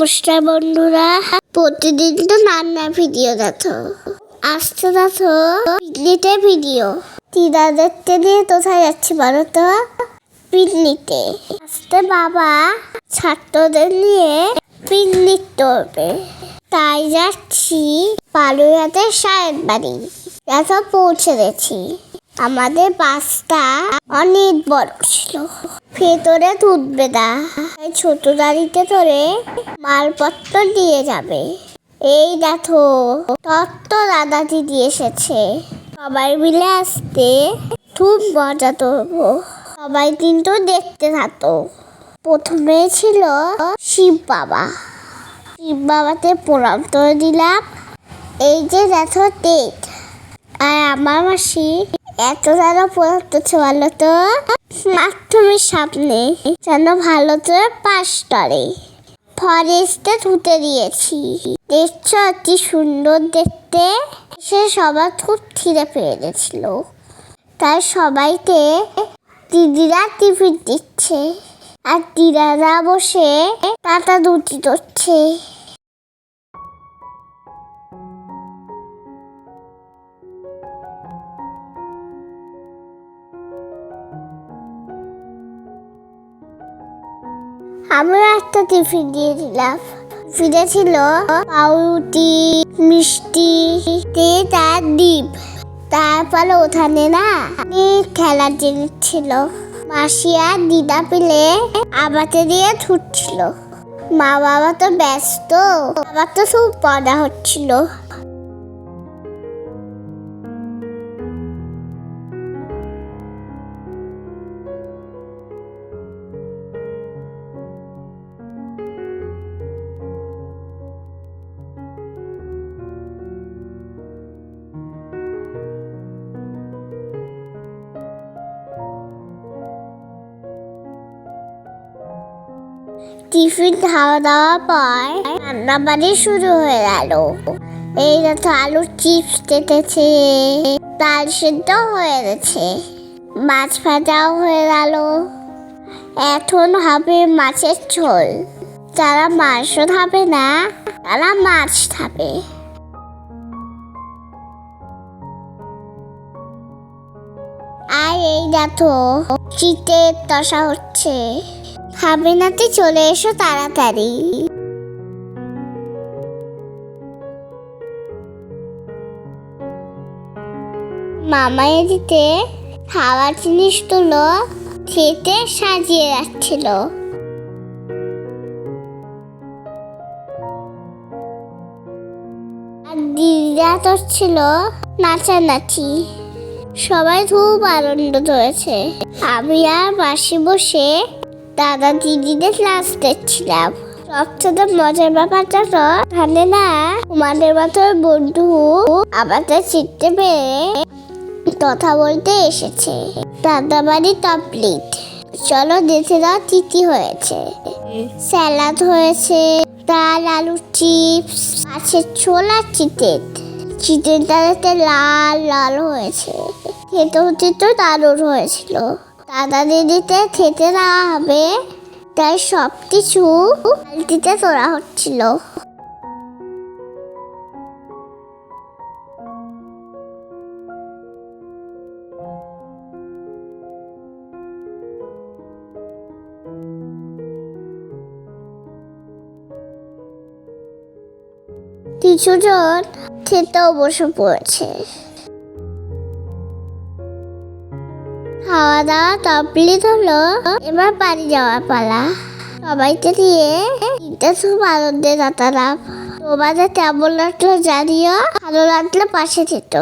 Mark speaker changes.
Speaker 1: নমস্কার বন্ধুরা। প্রতিদিন তো রান্নার ভিডিও দেখো। আসতে দেখো পিকনিতে ভিডিও। দিদা দেখতে নিয়ে কোথায় যাচ্ছি বলো তো? পিকনিতে আসতে বাবা, ছাত্রদের নিয়ে পিকনিক করবে। তাই যাচ্ছি পালুয়াতে সাহেব বাড়ি দেখো পৌঁছে গেছি। আমাদের বাসটা অনেক বড় ছিল। ভেতরে তুলবে না। ছোট গাড়িতে ধরে মালপত্র দিয়ে যাবে। এই দেখো, তত্ত্ব দাদা দিদি এসেছে। সবাই মিলে আসতে খুব মজা করব। সবাই কিন্তু দেখতে থাকতো। প্রথমে ছিল শিব বাবা। শিব বাবাতে প্রণাম করে দিলাম। এই যে দেখো তেজ আর আমার মাসি এত দ্বারা পড়াতে ভালো তো। মাধ্যমের সামনে। যেন ভালো তো পাশ করে। ফরেস্টে ধুতে দিয়েছি। দেখছ কি সুন্দর দেখতে? সে সবার খুব ছিঁড়ে পেয়ে গেছিল। তাই সবাইকে দিদিরা টিফিন দিচ্ছে। আর দিদারা বসে টাটা দুটি করছে আমরা একটা টিফিন দিয়ে দিলাম। টিফিনে ছিল পাউরুটি, মিষ্টি তার ডিম। তারপরে ওখানে না খেলার জিনিস ছিল। মাসি আর দিদা পেলে আবাতে দিয়ে ছুটছিল। মা বাবা তো ব্যস্ত বাবা তো খুব পড়া হচ্ছিল। টিফিন খাওয়া দাওয়ার পর রান্না বাড়ি শুরু হয়ে গেল। এই দেখো আলুর চিপস কেটেছে, ডাল সেদ্ধ হয়ে গেছে, মাছ ভাজাও হয়ে গেল। এখন হবে মাছের ঝোল। যারা মাংস খাবে না, তারা মাছ খাবে। আর এই দেখো চিতের দশা হচ্ছে। খাবে নাতে চলে এসো তাড়াতাড়ি। মামা এদিকে খাওয়ার জিনিসগুলো খেতে সাজিয়ে রাখছিল। আর দিদিরা তো ছিল নাচানাচি। সবাই খুব আনন্দ হয়েছে আমি আর মাসি বসে দাদা দিদিদের ক্লাস দেখছিলাম সবচেয়ে মজার ব্যাপারটা তো জানে না তোমাদের মতো বন্ধু আমাদের চিনতে পেরে কথা বলতে এসেছে। দাদা বাড়ি কমপ্লিট চলো দেখে দাও তিথি হয়েছে। স্যালাড হয়েছে, ডাল, আলু, চিপস, মাছের ছোল চিতেন চিতেনটা দেখতে লাল লাল হয়েছে। খেতে হতে তো দারুণ হয়েছিল। দাদা দিদিতে খেতে দেওয়া হবে। তাই সব কিছু বালতিতে তোলা হচ্ছিল। কিছুজন খেতেও বসে পড়েছে। খাওয়া দাওয়া কমপ্লিট হলো, এবার বাড়ি যাওয়ার পালা। সবাইকে দিয়ে ঈদটা খুব আনন্দে কাটালাম তোমাদের কেমন লাগল জানিও? ভালো লাগলে পাশে যেত